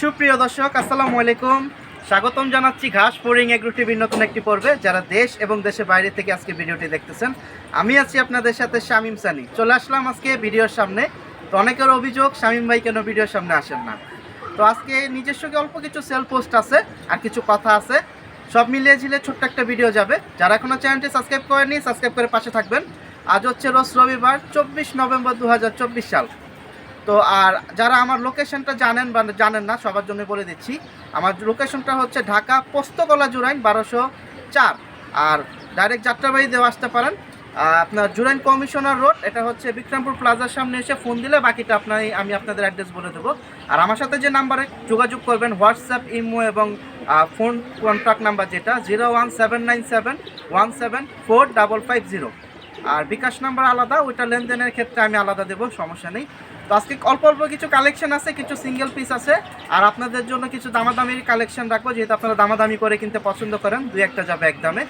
সুপ্রিয় দর্শক, আসসালামু আলাইকুম। স্বাগতম জানাচ্ছি ঘাস ফোরিং এগ্রো টিভির নতুন একটি পর্বে। যারা দেশ এবং দেশের বাইরে থেকে আজকে ভিডিওটি দেখতেছেন, আমি আছি আপনাদের সাথে শামিম সানি। চলে আসলাম আজকে ভিডিওর সামনে। তো অনেকের অভিযোগ, শামিম ভাই কেন ভিডিওর সামনে আসেন না? তো আজকে নিজস্ব কি অল্প কিছু সেল পোস্ট আছে আর কিছু কথা আছে, সব মিলিয়ে ঝিলে ছোট্ট একটা ভিডিও যাবে। যারা এখনও চ্যানেলটি সাবস্ক্রাইব করেনি সাবস্ক্রাইব করে পাশে থাকবেন। আজ হচ্ছে রোজ রবিবার, চব্বিশ নভেম্বর দু হাজার চব্বিশ সাল। তো আর যারা আমার লোকেশনটা জানেন বা জানেন না, সবার জন্য বলে দিচ্ছি। আমার লোকেশনটা হচ্ছে ঢাকা পোস্তকলা জুরাইন বারোশো চার। আর ডাইরেক্ট যাত্রাবাড়ি দেওয়া আসতে পারেন। আপনার জুরাইন কমিশনার রোড, এটা হচ্ছে বিক্রমপুর প্লাজার সামনে এসে ফোন দিলে বাকিটা আপনার আমি আপনাদের অ্যাড্রেস বলে দেবো। আর আমার সাথে যে নাম্বারে যোগাযোগ করবেন হোয়াটসঅ্যাপ ইমো এবং ফোন কন্ট্যাক্ট নাম্বার যেটা zero one seven nine seven one seven four double five zero আর বিকাশ নাম্বার আলাদা, ওইটা লেনদেনের ক্ষেত্রে আমি আলাদা দেবো, সমস্যা নেই। তো আজকে অল্প অল্প কিছু কালেকশন আছে, কিছু সিঙ্গেল পিস আছে। আর আপনাদের জন্য কিছু দামাদামির কালেকশন রাখব, যেহেতু আপনারা দামাদামি করে কিনতে পছন্দ করেন, দুই একটা যাবে একদমে।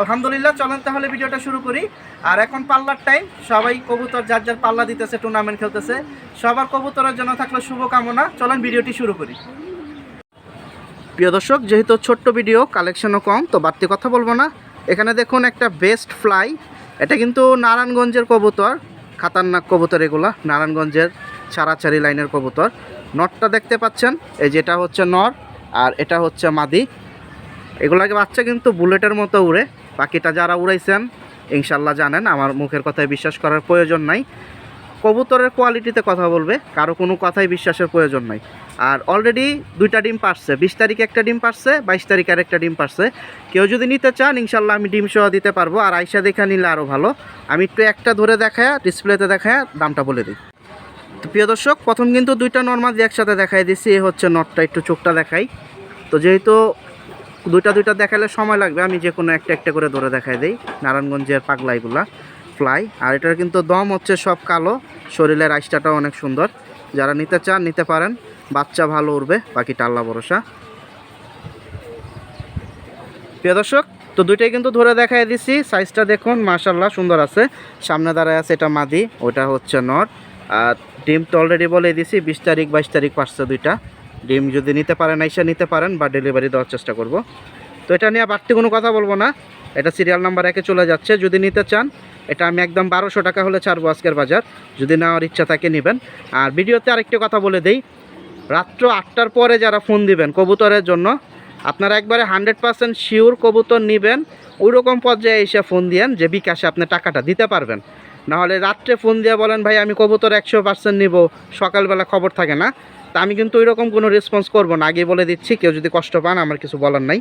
আলহামদুলিল্লাহ, চলেন তাহলে ভিডিওটা শুরু করি। আর এখন পাল্লার টাইম সবাই কবুতর যার যার পাল্লা দিতেছে টুর্নামেন্ট খেলতেছে, সবার কবুতরের জন্য থাকলে শুভকামনা। চলেন ভিডিওটি শুরু করি। প্রিয় দর্শক, যেহেতু ছোট্ট ভিডিও কালেকশনও কম, তো বাড়তি কথা বলব না। এখানে দেখুন একটা বেস্ট ফ্লাই এটা কিন্তু নারায়ণগঞ্জের কবুতর, খাতারনাক কবুতর এগুলা, নারায়ণগঞ্জের। ছাড়াছাড়ি লাইনের কবুতর। নটটা দেখতে পাচ্ছেন, এই যেটা হচ্ছে নর আর এটা হচ্ছে মাদি। এগুলাকে বাচ্চা কিন্তু বুলেটের মতো উড়ে, বাকিটা যারা উড়াইছেন, ইনশাল্লাহ জানেন, আমার মুখের কথায় বিশ্বাস করার প্রয়োজন নাই। কবুতরের কোয়ালিটিতে কথা বলবে, কারও কোনো কথাই বিশ্বাসের প্রয়োজন নাই। আর অলরেডি দুইটা ডিম পারছে, বিশ তারিখে একটা ডিম পারছে, বাইশ তারিখে আরেকটা ডিম পারছে। কেউ যদি নিতে চান, ইনশাল্লাহ আমি ডিম সহ দিতে পারব। আর আইসা দেখা নিলে আরও ভালো। আমি একটু একটা ধরে দেখায় ডিসপ্লেতে দেখায় দামটা বলে দিই। তো প্রিয় দর্শক, প্রথম কিন্তু দুইটা নর্মাল একসাথে দেখাই দিচ্ছি এ হচ্ছে নটটা একটু চোখটা দেখাই। তো যেহেতু দুইটা দুইটা দেখালে সময় লাগবে, আমি যে কোনো একটা একটা করে ধরে দেখাই দিই। নারায়ণগঞ্জের পাগলাইগুলা ফ্লাই আর এটার কিন্তু দম হচ্ছে সব কালো, শরীরের আইসটাটাও অনেক সুন্দর। যারা নিতে চান, নিতে পারেন। বাচ্চা ভালো উঠবে বাকি আল্লাহ ভরসা। প্রিয় দর্শক, তো দুইটাই কিন্তু ধরে দেখাই দিছি। সাইজটা দেখুন মাশাল্লাহ সুন্দর আছে। সামনে দাঁড়ায় আছে এটা মাদি, ওটা হচ্ছে নট আর ডিম তো অলরেডি বলে দিছি, বিশ তারিখ, বাইশ তারিখ পাঁচশো দুইটা। ডিম যদি নিতে পারেন, আইসা নিতে পারেন বা ডেলিভারি দেওয়ার চেষ্টা করব। তো এটা নিয়ে বাড়তি কোনো কথা বলব না। এটা সিরিয়াল নাম্বার একে চলে যাচ্ছে। যদি নিতে চান, এটা আমি একদম বারোশো টাকা হলে ছাড়বো আজকের বাজার। যদি নেওয়ার ইচ্ছা থাকে নেবেন। আর ভিডিওতে আরেকটি কথা বলে দেই, রাত্র আটটার পরে যারা ফোন দিবেন কবুতরের জন্য, আপনারা একবারে হান্ড্রেড পার্সেন্ট শিওর কবুতর নেবেন। ওই রকম পর্যায়ে এসে ফোন দিয়েন যে বিকাশে আপনি টাকাটা দিতে পারবেন। নাহলে রাত্রে ফোন দিয়ে বলেন, ভাই, আমি কবুতর একশো পার্সেন্ট নিব। সকালবেলা খবর থাকে না। তা আমি কিন্তু ওই রকম কোনো রেসপন্স করব না। আগে বলে দিচ্ছি, কেউ যদি কষ্ট পান, আমার কিছু বলার নাই।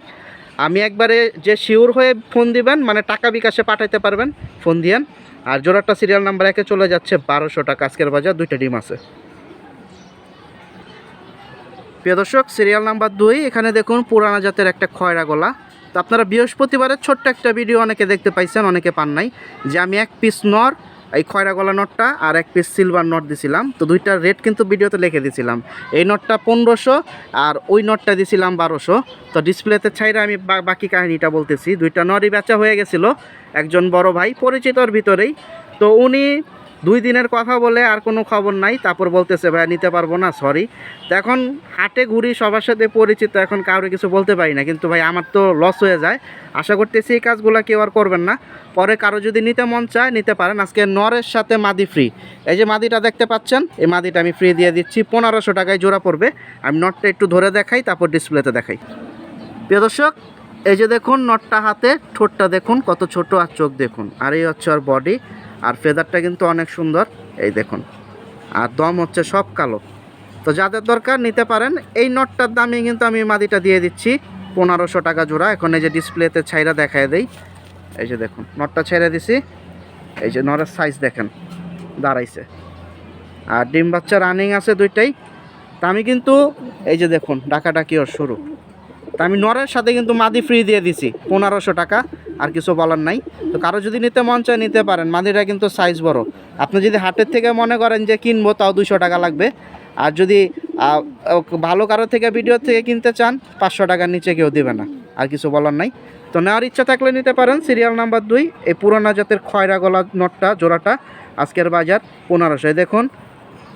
আমি একবারে যে শিওর হয়ে ফোন দিবেন মানে টাকা বিকাশে পাঠাইতে পারবেন, ফোন দিয়েন। আর জোড়াটা সিরিয়াল নাম্বার একে চলে যাচ্ছে বারোশো টাকা। আজকের বাজার দুইটা ডিম আছে। প্রিয় দর্শক সিরিয়াল নাম্বার দুই, এখানে দেখুন পুরানা জাতের একটা খয়রা গলা। তো আপনারা বৃহস্পতিবারের ছোট্ট একটা ভিডিও অনেকে দেখতে পাইছেন, অনেকে পান নাই। যে আমি এক পিস নর এই খয়রা গলা নটটা আর এক পিস সিলভার নট দিছিলাম। তো দুইটার রেট কিন্তু ভিডিওতে লিখে দিছিলাম। এই নটটা পনেরোশো আর ওই নটটা দিছিলাম বারোশো। তো ডিসপ্লেতে ছাইরা আমি বাকি কাহিনীটা বলতেছি। দুইটা নটই বেচা হয়ে গেছিল। একজন বড় ভাই, পরিচিতর ভিতরেই। তো উনি দুই দিনের কথা বলে আর কোনো খবর নাই, তারপর বলতেছে ভাই নিতে পারব না সরি তো এখন হাটে ঘুরি, সবার সাথে পরিচিত, এখন কাউরে কিছু বলতে পারি না। কিন্তু ভাই, আমার তো লস হয়ে যায়। আশা করতেছি এই কাজগুলো কেউ আর করবেন না। পরে কারও যদি নিতে মন চায়, নিতে পারেন। আজকে নরের সাথে মাদি ফ্রি এই যে মাদিটা দেখতে পাচ্ছেন, এই মাদিটা আমি ফ্রি দিয়ে দিচ্ছি। পনেরোশো টাকায় জোড়া পড়বে। আমি নটটা একটু ধরে দেখাই, তারপর ডিসপ্লেতে দেখাই। প্রিয় দর্শক, এই যে দেখুন, নটটা হাতে, ঠোঁটটা দেখুন, কত ছোট আর চোখ দেখুন। আর এই হচ্ছে ওর বডি আর ফেদারটা কিন্তু অনেক সুন্দর। এই দেখুন। আর দম হচ্ছে সব কালো। তো যাদের দরকার নিতে পারেন, এই নটটার দামে কিন্তু আমি মাদিটা দিয়ে দিচ্ছি। পনেরোশো টাকা জোড়া। এখন এই যে ডিসপ্লেতে ছাইরা দেখায় দেই। এই যে দেখুন, নটটা ছেড়ে দিছি। এই যে নরের সাইজ দেখেন, দাঁড়াইছে। আর ডিম বাচ্চা রানিং আছে দুইটাই। তা আমি কিন্তু, এই যে দেখুন ডাকাডাকি ওর শুরু। তা আমি নরের সাথে কিন্তু মাদি ফ্রি দিয়ে দিছি, পনেরোশো টাকা, আর কিছু বলার নাই। তো কারও যদি নিতে মন চায় নিতে পারেন, মাদিটা কিন্তু সাইজ বড়। আপনি যদি হাটের থেকে মনে করেন যে কিনবো, তাও দুশো টাকা লাগবে। আর যদি ভালো কারও থেকে ভিডিও থেকে কিনতে চান, পাঁচশো টাকার নিচে কেউ দেবে না, আর কিছু বলার নাই। তো নেওয়ার ইচ্ছা থাকলে নিতে পারেন সিরিয়াল নাম্বার দুই, এই পুরানা জাতের খয়রা গলা নটটা, জোড়াটা, আজকের বাজার পনেরোশো। দেখুন,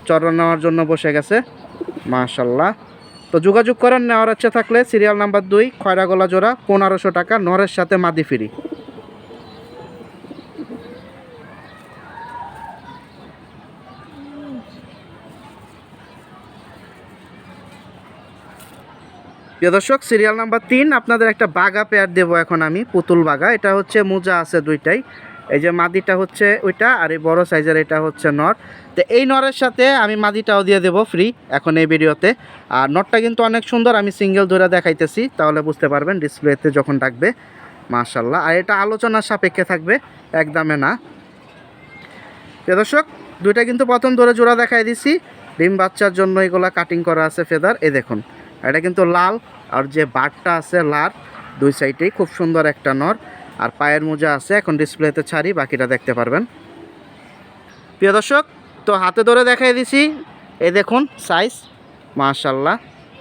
চড়া নেওয়ার জন্য বসে গেছে, মাশাল্লাহ। তো যোগাযোগ করেন, নেওয়ার ইচ্ছা থাকলে সিরিয়াল নাম্বার দুই, খয়রাগোলা জোড়া, পনেরোশো টাকা নরের সাথে মাদি ফ্রি। দর্শক, সিরিয়াল নাম্বার তিন, আপনাদের একটা বাগা পেয়ার দেবো এখন আমি, পুতুল বাগা। এটা হচ্ছে মোজা আছে দুইটাই। এই যে মাদিটা হচ্ছে ওইটা আর এই বড় সাইজের এটা হচ্ছে নর। তো এই নরের সাথে আমি মাদিটাও দিয়ে দেবো ফ্রি এখন এই ভিডিওতে। আর নটটা কিন্তু অনেক সুন্দর, আমি সিঙ্গেল ধরে দেখাইতেছি, তাহলে বুঝতে পারবেন ডিসপ্লেতে যখন ডাকবে মাশাল্লাহ আর এটা আলোচনার সাপেক্ষে থাকবে, একদমে না। দর্শক, দুইটা কিন্তু প্রথম ধরে জোড়া দেখাই দিছি। ডিম বাচ্চার জন্য এগুলা কাটিং করা আছে ফেদার এ দেখুন। এটা কিন্তু লাল, আর যে বারটা আছে লাল দুই সাইডেই খুব সুন্দর একটা নর। আর পায়ের মোজা আছে, এখন ডিসপ্লেতে ছাড়ি, বাকিটা দেখতে পারবেন। প্রিয় দর্শক, তো হাতে ধরে দেখাই দিছি, এই দেখুন সাইজ মাশাল্লাহ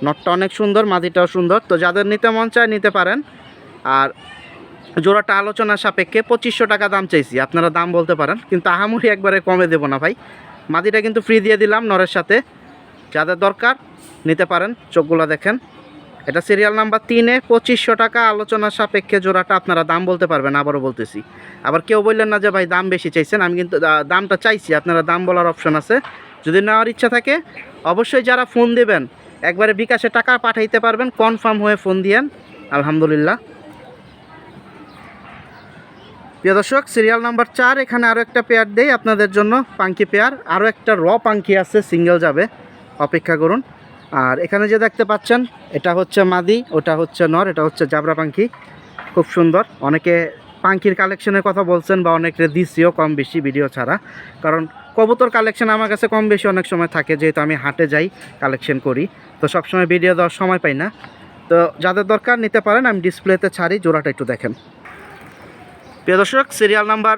নটটা অনেক সুন্দর, মাদিটাও সুন্দর। তো যাদের নিতে মন চায় নিতে পারেন। আর জোড়াটা আলোচনা সাপেক্ষে পঁচিশশো টাকা দাম চাইছি, আপনারা দাম বলতে পারেন, কিন্তু আহামরি একবারে কমে দেবো না ভাই। মাদিটা কিন্তু ফ্রি দিয়ে দিলাম, নরের সাথে। যাদের দরকার নিতে পারেন, চোখগুলো দেখেন। এটা সিরিয়াল নাম্বার তিনে, পঁচিশশো টাকা, আলোচনা সাপেক্ষে জোড়াটা আপনারা দাম বলতে পারবেন, আবারও বলতেছি। আবার কেউ বললেন না যে, ভাই, দাম বেশি চাইছেন। আমি কিন্তু দামটা চাইছি, আপনারা দাম বলার অপশন আছে। যদি নেওয়ার ইচ্ছা থাকে, অবশ্যই যারা ফোন দেবেন, একবারে বিকাশে টাকা পাঠাইতে পারবেন কনফার্ম হয়ে ফোন দিয়েন। আলহামদুলিল্লাহ। প্রিয় দর্শক সিরিয়াল নাম্বার চার, এখানে আরও একটা পেয়ার দেই আপনাদের জন্য, পাঙ্কি পেয়ার আরও একটা র পাঙ্কি আছে সিঙ্গেল যাবে। অপেক্ষা করুন। আর এখানে যে দেখতে পাচ্ছেন, এটা হচ্ছে মাদি, ওটা হচ্ছে নর, এটা হচ্ছে জাবরা পাঙ্কি খুব সুন্দর। অনেকে পাঙ্কির কালেকশনের কথা বলছেন বা অনেকে দিছিও কম বেশি ভিডিও ছাড়া। কারণ কবুতর কালেকশন আমার কাছে কম বেশি অনেক সময় থাকে, যেহেতু আমি হাটে যাই কালেকশন করি। তো সবসময় ভিডিও দেওয়ার সময় পাই না। তো যাদের দরকার নিতে পারেন, আমি ডিসপ্লেতে ছাড়ি, জোড়াটা একটু দেখেন। প্রিয় দর্শক সিরিয়াল নাম্বার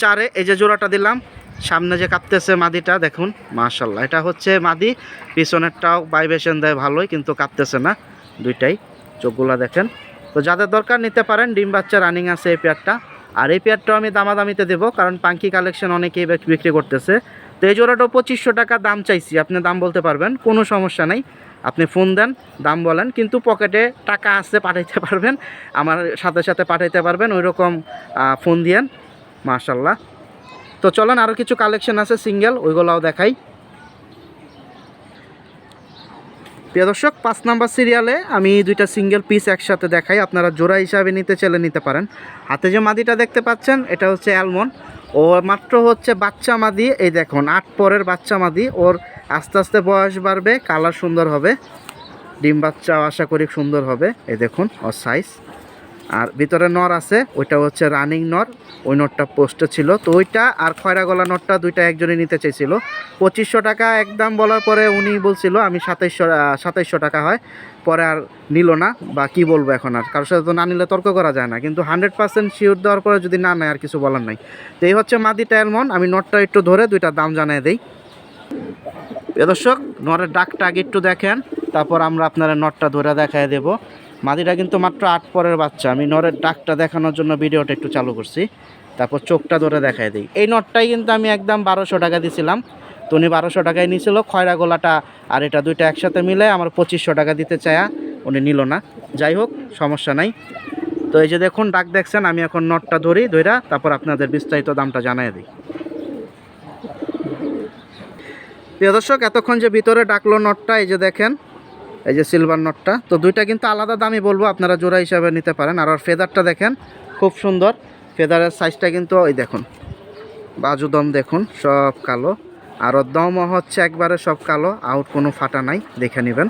চারে এই যে জোড়াটা দিলাম সামনে যে কাঁপতেছে মাদিটা, দেখুন মাশাল্লাহ এটা হচ্ছে মাদি, পিছনেরটাও ভাইব্রেশন দেয় ভালোই, কিন্তু কাঁপতেছে না দুইটাই। চোখগুলা দেখেন। তো যাদের দরকার নিতে পারেন, ডিম বাচ্চা রানিং আছে এই পেয়ারটা। আর এই পেয়ারটাও আমি দামাদামিতে দেবো, কারণ পাঙ্কি কালেকশন অনেকেই বিক- বিক্রি করতেছে। তো এই জোড়াটাও পঁচিশশো টাকা দাম চাইছি, আপনি দাম বলতে পারবেন, কোনো সমস্যা নাই। আপনি ফোন দেন, দাম বলেন, কিন্তু পকেটে টাকা আছে পাঠাইতে পারবেন, আমার সাথে সাথে পাঠাইতে পারবেন ওই রকম ফোন দিয়েন মাশাল্লাহ তো চলেন আরও কিছু কালেকশন আছে সিঙ্গেল ওইগুলাও দেখাই। প্রিয় দর্শক, পাঁচ নাম্বার সিরিয়ালে আমি দুইটা সিঙ্গেল পিস একসাথে দেখাই, আপনারা জোড়া হিসাবে নিতে চাইলে নিতে পারেন। হাতে যে মাদিটা দেখতে পাচ্ছেন, এটা হচ্ছে অ্যালমন্ড ও মাত্র হচ্ছে বাচ্চা মাদি, এই দেখুন, আট পরের বাচ্চা মাদি, ওর আস্তে আস্তে বয়স বাড়বে কালার সুন্দর হবে। ডিম বাচ্চাও আশা করি সুন্দর হবে, এই দেখুন, ওর সাইজ আর ভিতরে নর আছে, ওইটা হচ্ছে রানিং নর, ওই নটটা পোস্টে ছিল। তো ওইটা আর খয়রা গলা নটটা দুইটা একজনই নিতে চাইছিল। পঁচিশশো টাকা একদম বলার পরে উনি বলছিল, আমি সাতাইশশো সাতাইশশো টাকা হয়। পরে আর নিল না, বা কি বলব এখন আর? কারোর সাথে তো না নিলে তর্ক করা যায় না। কিন্তু হান্ড্রেড পার্সেন্ট শিওর দেওয়ার পরে যদি না নেয় আর কিছু বলার নাই। তো এই হচ্ছে মাদি টায়ালমন, আমি নটটা একটু ধরে দুইটা দাম জানিয়ে দিই। দর্শক, নরের ডাকটা আগে একটু দেখেন, তারপর আমরা আপনারা নটটা ধরে দেখায় দেব। মাদিটা কিন্তু মাত্র আট পরের বাচ্চা। আমি নরের ডাকটা দেখানোর জন্য ভিডিওটা একটু চালু করছি। তারপর চোখটা ধরে দেখাই দিই। এই নটটাই কিন্তু আমি একদম বারোশো টাকা দিছিলাম। তো উনি বারোশো টাকায় নিয়েছিল খয়রা গোলাটা আর এটা দুইটা একসাথে মিলে আমার পঁচিশশো টাকা দিতে চায়া উনি নিল না। যাই হোক, সমস্যা নাই। তো এই যে দেখুন, ডাক দেখছেন, আমি এখন নটটা ধরি, ধইরা তারপর আপনাদের বিস্তারিত দামটা জানাই দিই। প্রিয় দর্শক, এতক্ষণ যে ভিতরে ডাকলো নটটা, এই যে দেখেন এই যে সিলভার নটটা তো দুইটা কিন্তু আলাদা দামই বলব, আপনারা জোড়া হিসাবে নিতে পারেন। আর ওর ফেদারটা দেখেন, খুব সুন্দর। ফেদারের সাইজটা কিন্তু ওই দেখুন বাজুদম দেখুন, সব কালো। আর ওর দমও হচ্ছে একবারে সব কালো আউট কোনো ফাটা নাই, দেখে নেবেন।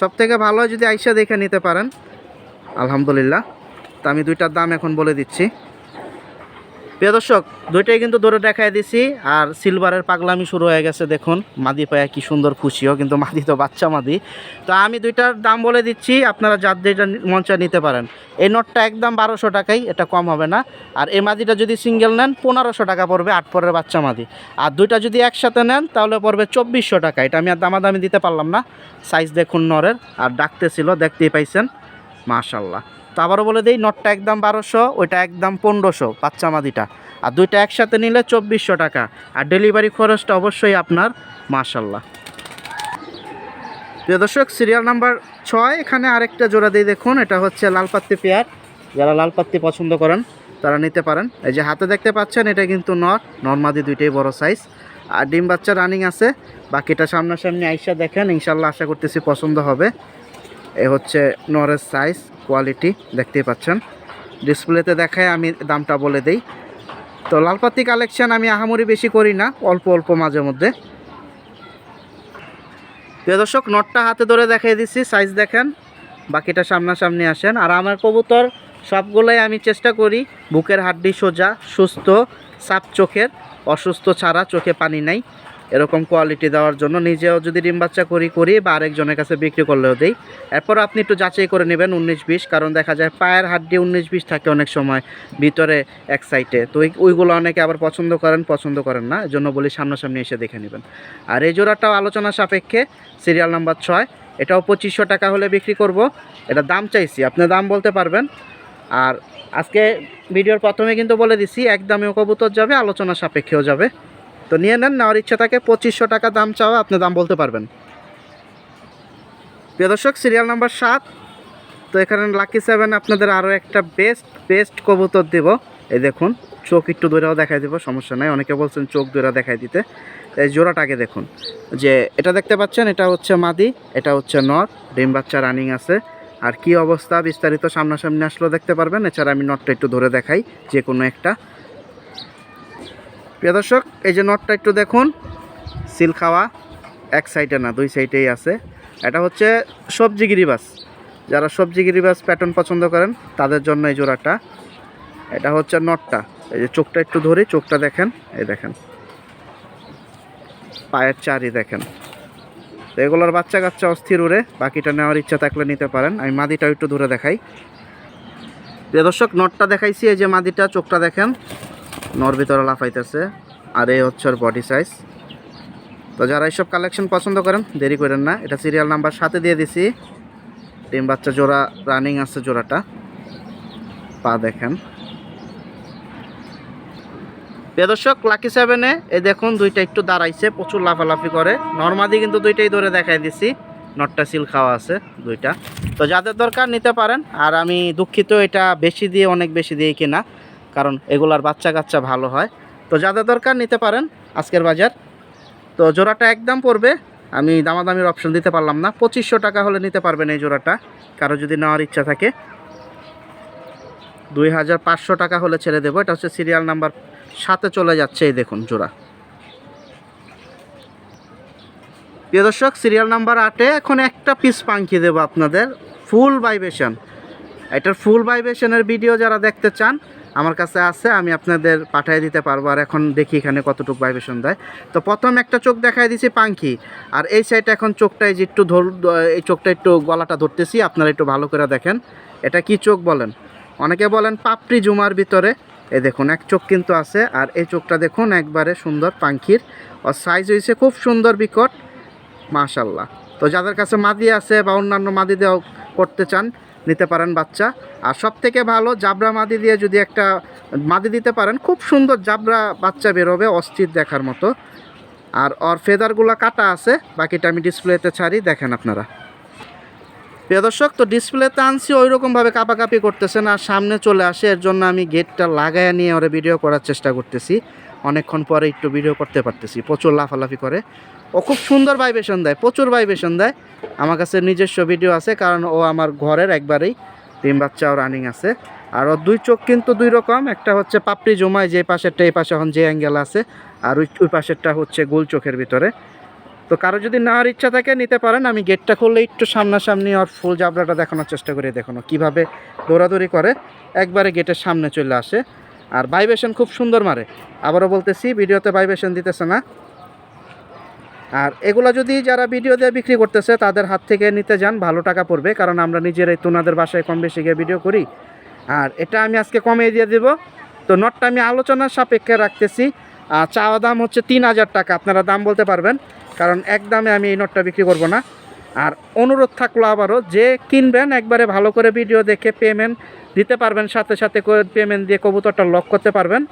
সব থেকে ভালো যদি আইসা দেখে নিতে পারেন, আলহামদুলিল্লাহ। তা আমি দুইটার দাম এখন বলে দিচ্ছি। প্রিয় দর্শক, দুইটাই কিন্তু ধরে দেখাই দিছি। আর সিলভারের পাগলামি শুরু হয়ে গেছে, দেখুন। মাদি পায়া কি সুন্দর খুশিও, কিন্তু মাদি তো বাচ্চা মাদি। তো আমি দুইটার দাম বলে দিচ্ছি, আপনারা যার যেটা মঞ্চা নিতে পারেন। এই নোটটা একদম বারোশো টাকাই, এটা কম হবে না। আর এই মাদিটা যদি সিঙ্গেল নেন, পনেরোশো টাকা পড়বে আট পরের বাচ্চা মাদি। আর দুইটা যদি একসাথে নেন, তাহলে পড়বে চব্বিশশো টাকা। এটা আমি আর দামাদামি দিতে পারলাম না। সাইজ দেখুন নরের, আর ডাকতে ছিল দেখতেই পাইছেন। মাশাল্লাহ। তো আবারও বলে দিই, নটটা একদম বারোশো, ওইটা একদম পনেরোশো, বাচ্চা মাদিটা। আর দুইটা একসাথে নিলে চব্বিশশো টাকা। আর ডেলিভারি খরচটা অবশ্যই আপনার, মাশাল্লাহ। প্রিয় দর্শক, সিরিয়াল নাম্বার ছয়, এখানে আরেকটা জোড়া দিয়ে দেখুন, এটা হচ্ছে লালপাত্তি পেয়ার। যারা লালপাত্তি পছন্দ করেন, তারা নিতে পারেন। এই যে হাতে দেখতে পাচ্ছেন, এটা কিন্তু নর নর্মাদি দুইটাই বড় সাইজ আর ডিম বাচ্চা রানিং আছে, বাকিটা সামনাসামনি আইসা দেখেন, ইনশাল্লাহ আশা করতেছি পছন্দ হবে। এ হচ্ছে নরের সাইজ কোয়ালিটি দেখতেই পাচ্ছেন। ডিসপ্লেতে দেখায় আমি দামটা বলে দেই। তো লালপাত্তি কালেকশান আমি আহামরি বেশি করি না, অল্প অল্প মাঝে মধ্যে। প্রিয় দর্শক নটটা হাতে ধরে দেখিয়ে দিচ্ছি সাইজ দেখেন, বাকিটা সামনাসামনি আসেন। আর আমার কবুতর, সবগুলোই আমি চেষ্টা করি, বুকের হাড্ডি সোজা, সুস্থ, সাপ চোখের, অসুস্থ ছাড়া চোখে পানি নাই। এরকম কোয়ালিটি দেওয়ার জন্য নিজেও যদি ডিম বাচ্চা করি করি বা আরেকজনের কাছে বিক্রি করলেও দিই। এরপর আপনি একটু যাচাই করে নেবেন উনিশ বিশ, কারণ দেখা যায় পায়ের হাড্ডি উনিশ বিশ থাকে অনেক সময় ভিতরে এক সাইডে তো ওই- ওইগুলো অনেকে আবার পছন্দ করেন পছন্দ করেন না জন্য বলি সামনাসামনি এসে দেখে নেবেন। আর এই জোড়াটাও আলোচনা সাপেক্ষে সিরিয়াল নাম্বার ছয়, এটাও পঁচিশশো টাকা হলে বিক্রি করব। এটা দাম চাইছি, আপনি দাম বলতে পারবেন। আর আজকে ভিডিওর প্রথমে কিন্তু বলে দিছি এক দামেও কবুতর যাবে, আলোচনা সাপেক্ষেও যাবে। তো নিয়ে নেন নেওয়ার ইচ্ছা থাকে পঁচিশশো টাকা দাম চাওয়া, আপনি দাম বলতে পারবেন। প্রিয় দর্শক সিরিয়াল নাম্বার সাত। তো এখানে লাকি সেভেন আপনাদের আরও একটা বেস্ট বেস্ট কবুতর দেব। এই দেখুন, চোখ একটু দূরেও দেখাই দেবো, সমস্যা নাই। অনেকে বলছেন চোখ দূরে দেখাই দিতে। এই জোড়াটাকে দেখুন। যে এটা দেখতে পাচ্ছেন, এটা হচ্ছে মাদি, এটা হচ্ছে নর, ডিম বাচ্চা রানিং আছে। আর কি অবস্থা, বিস্তারিত সামনাসামনি আসলেও দেখতে পারবেন। এছাড়া আমি নটটা একটু ধরে দেখাই, যে কোনো একটা। প্রিয় দর্শক, এই যে নটটা একটু দেখুন। সিল খাওয়া এক সাইডে না, দুই সাইডেই আছে। এটা হচ্ছে সবজি গিরিবাস। যারা সবজি গিরিবাস প্যাটার্ন পছন্দ করেন, তাদের জন্য এই জোড়াটা। এটা হচ্ছে নটটা। এই যে চোখটা একটু ধরি, চোখটা দেখেন। এই দেখেন। পায়ের চারি দেখেন। তো এগুলোর বাচ্চা কাচ্চা অস্থির উড়ে বাকিটা নেওয়ার ইচ্ছা থাকলে নিতে পারেন। আমি মাদিটাও একটু ধরে দেখাই। প্রিয় দর্শক, নটটা দেখাইছি, এই যে মাদিটা, চোখটা দেখেন। নর ভিতরে লাফাইতেছে, আর এই হচ্ছে ওর বডি সাইজ তো যারা এইসব কালেকশন পছন্দ করেন, দেরি করেন না। এটা সিরিয়াল নাম্বার সাথে দিয়ে দিছি। ডিম বাচ্চা জোড়া রানিং আছে জোড়াটা। পা দেখেন। দর্শক লাকি সেভেনে এই দেখুন, দুইটা একটু দাঁড়াইছে, প্রচুর লাফালাফি করে। নর্মাদি কিন্তু দুইটাই ধরে দেখাই দিছি। নটটা সিল খাওয়া আছে দুইটা। তো যাদের দরকার নিতে পারেন, আর আমি দুঃখিত, এটা বেশি দিয়ে, অনেক বেশি দিয়ে কিনা। কারণ এগুলার বাচ্চা কাচ্চা ভালো হয়। তো যাদের দরকার নিতে পারেন আজকের বাজার। তো জোড়াটা একদম পড়বে। আমি দামাদামির অপশন দিতে পারলাম না। পঁচিশশো টাকা হলে নিতে পারবেন এই জোড়াটা। কারও যদি নেওয়ার ইচ্ছা থাকে। দুই হাজার পাঁচশো টাকা হলে ছেড়ে দেবো। এটা হচ্ছে সিরিয়াল নাম্বার সাথে চলে যাচ্ছে এই দেখুন জোড়া। প্রিয় দর্শক সিরিয়াল নাম্বার আটে এখন একটা পিস পাঙ্কি দেবো আপনাদের। ফুল ভাইব্রেশন এটার ফুল ভাইব্রেশনের ভিডিও যারা দেখতে চান আমার কাছে আছে, আমি আপনাদের পাঠিয়ে দিতে পারব। আর এখন দেখি এখানে কতটুকু ভাইব্রেশন দেয়। তো প্রথম একটা চোখ দেখাই দিছি পাঙ্কি। আর এই সাইডে এখন চোখটা যে একটু ধর এই চোখটা একটু গলাটা ধরতেছি, আপনারা একটু ভালো করে দেখেন। এটা কি চোখ বলেন? অনেকে বলেন পাপড়ি জুমার ভিতরে। এই দেখুন, এক চোখ কিন্তু আছে, আর এই চোখটা দেখুন একবারে সুন্দর পাঙ্খির আর সাইজ হয়েছে খুব সুন্দর বিকট মাশাল্লাহ তো যাদের কাছে মাদি আছে বা অন্যান্য মাদি দেওয়া করতে চান নিতে পারেন বাচ্চা। আর সব থেকে ভালো, জাবরা মাদি দিয়ে যদি একটা মাদি দিতে পারেন, খুব সুন্দর জাবরা বাচ্চা বেরোবে, অস্থির দেখার মতো। আর ওর ফেদারগুলো কাটা আছে, বাকিটা আমি ডিসপ্লেতে ছাড়ি, দেখেন আপনারা। প্রিয় দর্শক, তো ডিসপ্লেতে আনছি ওই রকমভাবে কাপাকাপি করতেছে না, সামনে চলে আসে, এর জন্য আমি গেটটা লাগায় নিয়ে ওরা ভিডিও করার চেষ্টা করতেছি। অনেকক্ষণ পরে একটু ভিডিও করতে পারতেছি, প্রচুর লাফালাফি করে। ও খুব সুন্দর ভাইব্রেশন দেয়, প্রচুর ভাইব্রেশন দেয়। আমার কাছে নিজস্ব ভিডিও আছে, কারণ ও আমার ঘরের একবারেই ডিম বাচ্চাও রানিং আছে। আর ওর দুই চোখ কিন্তু দুই রকম, একটা হচ্ছে পাপড়ি জমায় যে পাশেরটা, এই পাশে এখন যে অ্যাঙ্গেল আছে, আর ওই ওই পাশেরটা হচ্ছে গোল চোখের ভিতরে। তো কারও যদি নেওয়ার ইচ্ছা থাকে, নিতে পারেন। আমি গেটটা খুললে একটু সামনাসামনি ওর ফুল জাবড়াটা দেখানোর চেষ্টা করি, দেখানো কীভাবে দৌড়াদৌড়ি করে। একবারে গেটের সামনে চলে আসে। আর ভাইব্রেশন খুব সুন্দর মারে। আবারও বলতেছি ভিডিওতে ভাইব্রেশন দিতেছে না। আর এগুলো যদি যারা ভিডিও দিয়ে বিক্রি করতেছে, তাদের হাত থেকে নিতে যান, ভালো টাকা পড়বে, কারণ আমরা নিজেরাই তোনাদের বাসায় কম বেশি গিয়ে ভিডিও করি। আর এটা আমি আজকে কমিয়ে দিয়ে দেবো। তো নটটা আমি আলোচনার সাপেক্ষে রাখতেছি। আর চাওয়া দাম হচ্ছে তিন হাজার টাকা, আপনারা দাম বলতে পারবেন, কারণ এক দামে আমি এই নটটা বিক্রি করব না। আর অনুরোধ থাকল আবারও, যে কিনবেন, একবারে ভালো করে ভিডিও দেখে পেমেন্ট দিতে পারবেন, সাথে সাথে পেমেন্ট দিয়ে কবুতরটা লক করতে পারবেন।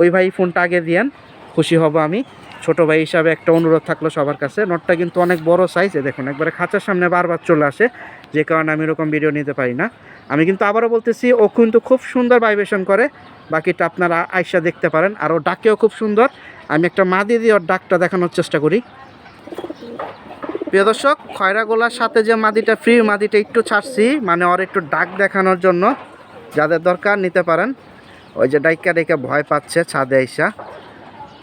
ওই ভাই ফোনটা আগে দিয়েন, খুশি হব আমি। ছোট ভাই হিসাবে একটা অনুরোধ থাকল সবার কাছে। নটটা কিন্তু অনেক বড় সাইজ দেখুন, একবারে খাঁচার সামনে বারবার চলে আসে, যে কারণে আমি এরকম ভিডিও নিতে পারি না। আমি কিন্তু আবারও বলতেছি, ও কিন্তু খুব সুন্দর ভাইব্রেশন করে। বাকিটা আপনারা আয়সা দেখতে পারেন, আর ও ডাকেও খুব সুন্দর। আমি একটা মাদি দিয়ে ওর ডাকটা দেখানোর চেষ্টা করি। প্রিয় দর্শক খয়রা গোলার সাথে যে মাদিটা ফ্রি মাদিটা একটু ছাড়ছি মানে ওর একটু ডাক দেখানোর জন্য। যাদের দরকার নিতে পারেন। ওই যে ডাইকা ডাইকা ভয় পাচ্ছে ছাদে আইসা।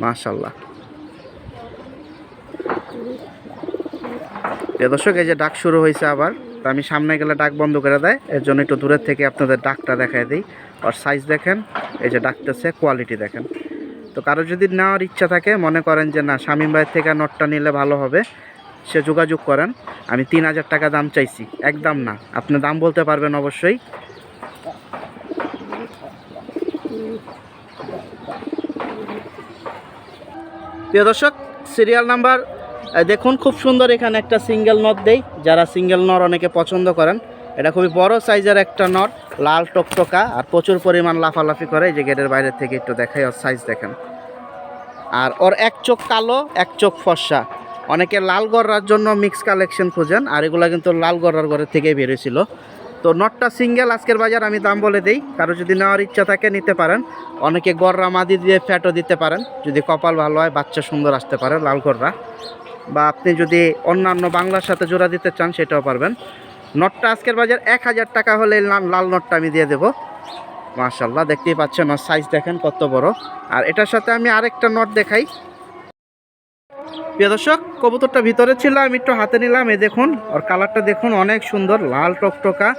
মাশাল্লাহ। দর্শক, এই যে ডাক শুরু হয়েছে আবার, তো আমি সামনে গেলে ডাক বন্ধ করে দেয়। এর জন্য একটু দূরের থেকে আপনাদের ডাকটা দেখাই দিই। আর সাইজ দেখেন, এই যে ডাকতেছে কোয়ালিটি দেখেন। তো কারও যদি নেওয়ার ইচ্ছা থাকে, মনে করেন যে না, শামীম ভাইয়ের থেকে নটটা নিলে ভালো হবে, সে যোগাযোগ করেন। আমি তিন হাজার টাকা দাম চাইছি, একদম না। আপনি দাম বলতে পারবেন অবশ্যই। প্রিয় দর্শক সিরিয়াল নাম্বার দেখুন, খুব সুন্দর এখানে একটা সিঙ্গেল নট দেই, যারা সিঙ্গেল নর অনেকে পছন্দ করেন। এটা খুবই বড় সাইজের একটা নট লাল টকটকা, আর প্রচুর পরিমাণ লাফালাফি করে, এই যে গেটের বাইরে থেকে একটু দেখাই, ওর সাইজ দেখেন। আর ওর এক চোখ কালো, এক চোখ ফর্সা। অনেকে লাল গররার জন্য মিক্স কালেকশন খুঁজেন, আর এগুলো কিন্তু লাল গররার ঘরের থেকেই বেরিয়েছিল তো নটটা সিঙ্গেল আজকের বাজার আমি দাম বলে দিই, কারও যদি নেওয়ার ইচ্ছা থাকে নিতে পারেন। অনেকে গররা মাদি দিয়ে ফ্যাটও দিতে পারেন, যদি কপাল ভালো হয়, বাচ্চা সুন্দর আসতে পারে লাল গররা। বা আপনি যদি অন্যান্য বাংলার সাথে জোড়া দিতে চান, সেটাও পারবেন। নটটা আজকের বাজার এক হাজার টাকা হলে লাল নটটা আমি দিয়ে দেবো। মাশাল্লাহ দেখতেই পাচ্ছেন ওর সাইজ দেখেন কত বড়। আর এটার সাথে আমি আরেকটা নট দেখাই। প্রিয় দর্শক, কবুতরটা ভিতরে ছিল, আমি একটু হাতে নিলাম। এই দেখুন, ওর কালারটা দেখুন, অনেক সুন্দর, লাল টকটকা।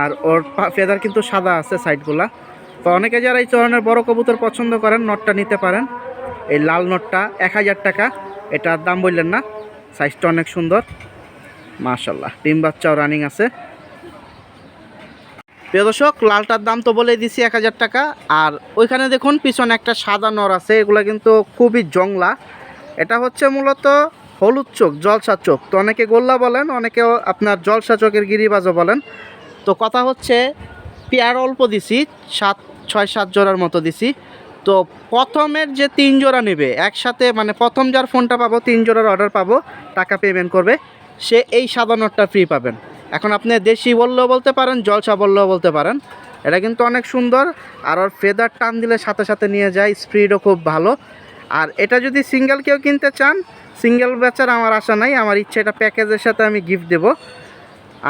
আর ওর ফেদার কিন্তু সাদা আছে সাইডগুলা তো অনেকে যারা এই ধরনের বড় কবুতর পছন্দ করেন নটটা নিতে পারেন। এই লাল নটটা এক হাজার টাকা। এটার দাম বললেন না সাইজটা অনেক সুন্দর। মাশাল্লাহ ডিম বাচ্চাও রানিং আছে। প্রিয় দর্শক, লালটার দাম তো বলে দিছি এক হাজার টাকা। আর ওইখানে দেখুন, পিছনে একটা সাদা নর আছে, এগুলো কিন্তু খুবই জংলা। এটা হচ্ছে মূলত হলুদ চোখ, জলসা চোখ। তো অনেকে গোল্লা বলেন অনেকে আপনার জলসা চোখের গিরিবাজও বলেন। তো কথা হচ্ছে, পেয়ার অল্প দিছি, সাত, ছয়, সাত জোড়ার মতো দিছি। তো প্রথমের যে তিন জোড়া নেবে, একসাথে মানে প্রথম যার ফোনটা পাবো, তিন জোড়ার অর্ডার পাবো, টাকা পেমেন্ট করবে, সে এই সাদা নোটটা ফ্রি পাবেন। এখন আপনি দেশি বললেও বলতে পারেন, জলসা বললেও বলতে পারেন। এটা কিন্তু অনেক সুন্দর, আর ওর ফেদার টান দিলে সাথে সাথে নিয়ে যায় স্পিডও খুব ভালো। আর এটা যদি সিঙ্গেল কেউ কিনতে চান সিঙ্গেল বেচার আমার আশা নাই, আমার ইচ্ছে এটা প্যাকেজের সাথে আমি গিফট দেবো।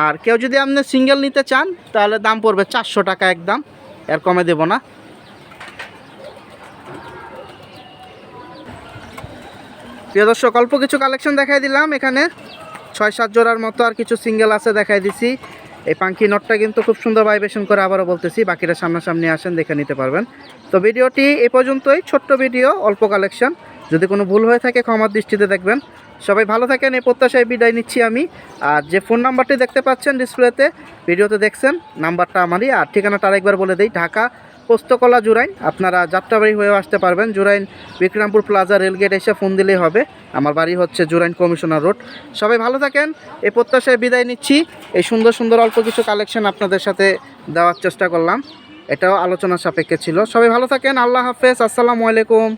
আর কেউ যদি আপনি সিঙ্গেল নিতে চান, তাহলে দাম পড়বে চারশো টাকা একদম, এর কমে দেবো না। প্রিয় দর্শক, অল্প কিছু কালেকশন দেখাই দিলাম। এখানে ছয়, সাত জোড়ার মতো আর কিছু সিঙ্গেল আছে দেখাই দিছি। এই পাঙ্কি নটটা কিন্তু খুব সুন্দর ভাইব্রেশন করে আবারও বলতেছি, বাকিরা সামনাসামনি আসেন, দেখে নিতে পারবেন। তো ভিডিওটি এ পর্যন্তই, ছোট্ট ভিডিও, অল্প কালেকশন যদি কোনো ভুল হয়ে থাকে, ক্ষমার দৃষ্টিতে দেখবেন। সবাই ভালো থাকেন, এই প্রত্যাশায় বিদায় নিচ্ছি আমি। আর যে ফোন নাম্বারটি দেখতে পাচ্ছেন ডিসপ্লেতে ভিডিওতে দেখছেন নাম্বারটা আমারই। আর ঠিকানাটা আরেকবার বলে দিই, ঢাকা পোস্তকলা জুরাইন, আপনারা যাত্রাবাড়ি হয়ে আসতে পারবেন। Jurain Bikrampur plaza rail gate এসে ফোন দিলেই হবে। আমার বাড়ি হচ্ছে জুরাইন কমিশনার রোড। সবাই ভালো থাকেন এই প্রত্যাশায় বিদায় নিচ্ছি। এই সুন্দর সুন্দর অল্প কিছু কালেকশন আপনাদের সাথে দেওয়ার চেষ্টা করলাম। এটাও আলোচনা সাপেক্ষে ছিল। সবাই ভালো থাকেন, আল্লাহ হাফেজ, আসসালামু আলাইকুম।